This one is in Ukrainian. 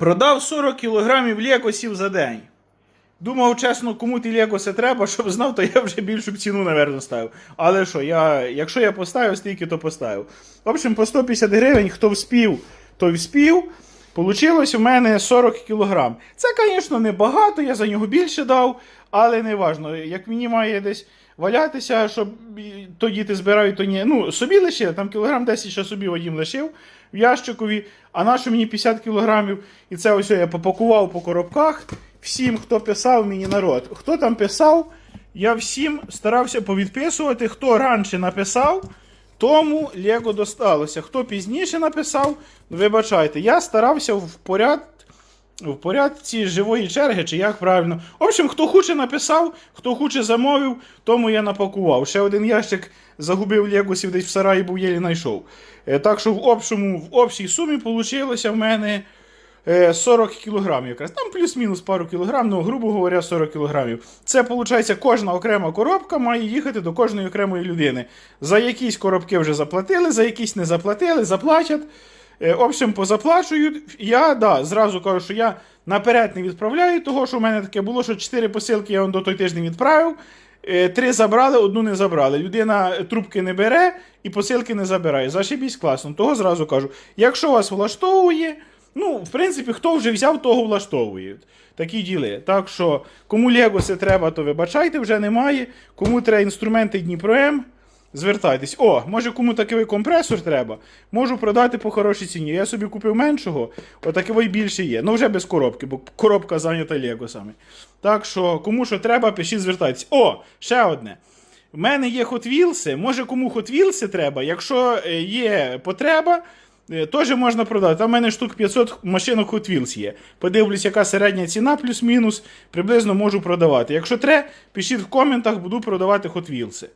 Продав 40 кілограмів лєкосів за день. Думав, чесно, кому ті лєкоси треба, щоб знав, то я вже більшу ціну, напевно, ставив. Але що, я, якщо я поставив, стільки, то поставив. В общем, по 150 гривень, хто вспів, той вспів. Получилось у мене 40 кілограм. Це, звісно, не багато, я за нього більше дав, але не важно. Як мені має десь валятися, щоб то діти збирають, то ні. Ну, собі лишили, там кілограм 10 ще собі Вадім лишив в ящикові, а нащо мені 50 кілограмів. І це ось я попакував по коробках. Всім, хто писав мені народ. Хто там писав, я всім старався повідписувати, хто раніше написав. Тому Лего досталося. Хто пізніше написав, вибачайте, я старався в поряд. В порядці живої черги, чи як правильно. В общем, хто хоче написав, хто хоче замовив, тому я напакував. Ще один ящик загубив Легосів десь в сараї, був єлі знайшов. Е, Так що в общому, в общій сумі вийшло в мене 40 кілограмів якраз. Там плюс-мінус пару кілограм, ну, грубо говоря, 40 кілограмів. Це, виходить, кожна окрема коробка має їхати до кожної окремої людини. За якісь коробки вже заплатили, за якісь не заплатили, заплатять. Е, В общем, позаплачують. Я да, зразу кажу, що я наперед не відправляю, того що в мене таке було, що 4 посилки я вам до той тиждень відправив. е, Три забрали, одну не забрали. Людина трубки не бере і посилки не забирає. Зашибісь класно. Того зразу кажу. Якщо вас влаштовує, ну, в принципі, хто вже взяв, того влаштовує. Такі діли. Так що, кому легоси треба, то вибачайте, вже немає. Кому треба інструменти Дніпром, Звертайтесь. О, може кому такий компресор треба, можу продати по хорошій ціні. Я собі купив меншого, отакий більше є. Ну вже без коробки, бо коробка зайнята легосами. Так що, кому що треба, пишіть, звертайтесь. О, ще одне. В мене є Wheels, може кому Wheels треба, якщо е, є потреба, теж можна продати. Там в мене штук 500 машинок Hot Wheels є. Подивлюсь, яка середня ціна, плюс-мінус, приблизно можу продавати. Якщо треба, пишіть в коментах, буду продавати Hot Wheels.